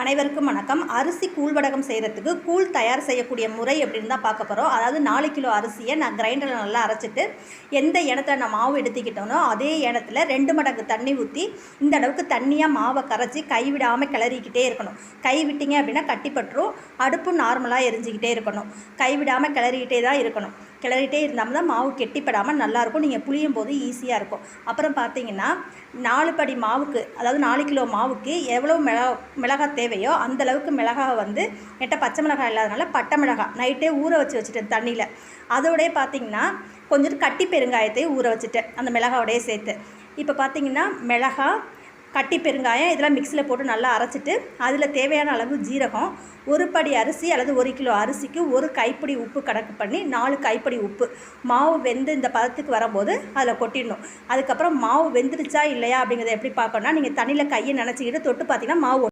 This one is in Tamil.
அனைவருக்கும் வணக்கம். அரிசி கூழ் வடகம் செய்கிறதுக்கு கூழ் தயார் செய்யக்கூடிய முறை எப்படின்னு தான் பார்க்க போகிறோம் அதாவது நாலு கிலோ அரிசியை நான் கிரைண்டரில் நல்லா அரைச்சிட்டு எந்த இடத்துல நான் மாவு எடுத்துக்கிட்டோனோ அதே இடத்துல ரெண்டு மடங்கு தண்ணி ஊற்றி இந்த அளவுக்கு தண்ணியாக மாவை கரைச்சி கைவிடாமல் கிளறிக்கிட்டே இருக்கணும். கை விட்டீங்க அப்படின்னா கட்டிப்பட்டுரும் அடுப்பு நார்மலாக எரிஞ்சிக்கிட்டே இருக்கணும். கைவிடாமல் கிளறிக்கிட்டே தான் இருக்கணும். கிளறிட்டே இருந்தால் தான் மாவு கெட்டிப்படாமல் நல்லாயிருக்கும். நீங்கள் புளியும் போது ஈஸியாக இருக்கும். அப்புறம் பார்த்தீங்கன்னா நாலு படி மாவுக்கு அதாவது நாலு கிலோ மாவுக்கு எவ்வளோ மிளகா மிளகாய் தேவையோ அந்த அளவுக்கு மிளகாவை வந்து என்கிட்ட பச்சை மிளகாய் இல்லாதனால பட்டை மிளகாய் நைட்டே ஊற வச்சு வச்சுட்டேன் தண்ணியில். அதோடய பார்த்தீங்கன்னா கொஞ்சம் கட்டி பெருங்காயத்தையும் ஊற வச்சுட்டேன் அந்த மிளகாவோடய சேர்த்து. இப்போ பார்த்தீங்கன்னா மிளகாய் கட்டி பெருங்காயம் இதெல்லாம் மிக்சியில் போட்டு நல்லா அரைச்சிட்டு அதில் தேவையான அளவு ஜீரகம் ஒரு படி அரிசி அல்லது ஒரு கிலோ அரிசிக்கு ஒரு கைப்பிடி உப்பு கணக்கு பண்ணி நாலு கைப்பிடி உப்பு. மாவு வெந்து இந்த பதத்துக்கு வரும்போது அதில் கொட்டிடணும். அதுக்கப்புறம் மாவு வெந்துருச்சா இல்லையா அப்படிங்கிறத எப்படி பார்க்கணும்னா நீங்கள் தண்ணியில் கையை நினச்சிக்கிட்டு தொட்டு பார்த்தீங்கன்னா மாவு